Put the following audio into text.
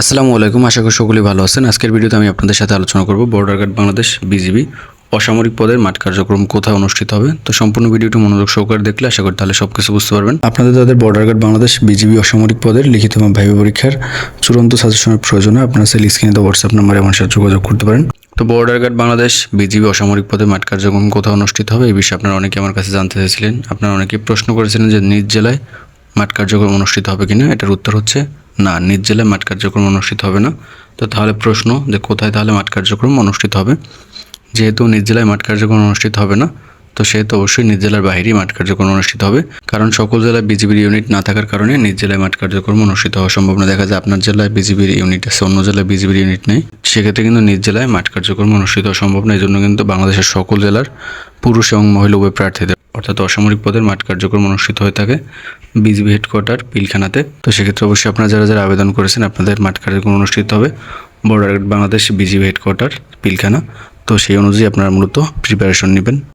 আসসালামু আলাইকুম, আশা করি সকলেই ভালো আছেন। আজকের ভিডিওতে আমি আপনাদের সাথে আলোচনা করব বর্ডার গার্ড বাংলাদেশ বিজিবি অসামরিক পদের মাঠ কার্যক্রম কোথায় অনুষ্ঠিত হবে। তো সম্পূর্ণ ভিডিওটি মনোযোগ সহকারে দেখলে আশা করি তাহলে সব কিছু বুঝতে পারবেন। আপনাদের তাদের বর্ডার গার্ড বাংলাদেশ বিজিবি অসামরিক পদের লিখিত এবং ভাইবা পরীক্ষার চূড়ান্ত সাজেশনের প্রয়োজনে আপনারা সেই স্ক্রিনে দেওয়া হোয়াটসঅ্যাপ নাম্বারে আমার সাথে যোগাযোগ করতে পারেন। তো বর্ডার গার্ড বাংলাদেশ বিজিবি অসামরিক পদে মাঠ কার্যক্রম কোথায় অনুষ্ঠিত হবে এই বিষয়ে আপনারা অনেকে আমার কাছে জানতে চেয়েছিলেন। আপনারা অনেকে প্রশ্ন করেছিলেন যে নিজ জেলায় মাঠ কার্যক্রম অনুষ্ঠিত হবে কিনা, এটার উত্তর হচ্ছে না, নিজ জেলায় মাঠ কার্যক্রম অনুষ্ঠিত হবে না। তো তাহলে প্রশ্ন যে কোথায় তাহলে মাঠ কার্যক্রম অনুষ্ঠিত হবে? যেহেতু নিজ জেলায় মাঠ কার্যক্রম অনুষ্ঠিত হবে না, তো সেহেতু অবশ্যই নিজ জেলার বাইরেই মাঠ কার্যক্রম অনুষ্ঠিত হবে। কারণ সকল জেলায় বিজিবির ইউনিট না থাকার কারণে নিজ জেলায় মাঠ কার্যক্রম অনুষ্ঠিত হওয়া সম্ভব না। দেখা যায় আপনার জেলায় বিজিবির ইউনিট আছে, অন্য জেলায় বিজিবির ইউনিট নেই। সেক্ষেত্রে কিন্তু নিজ জেলায় মাঠ কার্যক্রম অনুষ্ঠিত হওয়া সম্ভব না। এই জন্য কিন্তু বাংলাদেশের সকল জেলার পুরুষ এবং মহিলা উভয় প্রার্থীদের অর্থাৎ অসামরিক পদের মাঠ কার্যক্রম অনুষ্ঠিত হয়ে থাকে বিজিবি হেডকোয়ার্টার পিলখানাতে। তো সেক্ষেত্রে অবশ্যই আপনারা যারা যারা আবেদন করেছেন, আপনাদের মাঠ কার্যক্রম অনুষ্ঠিত হবে border Bangladesh BGB headquarter Pilkhana. তো সেই অনুযায়ী আপনারা মূলত প্রিপারেশন নেবেন।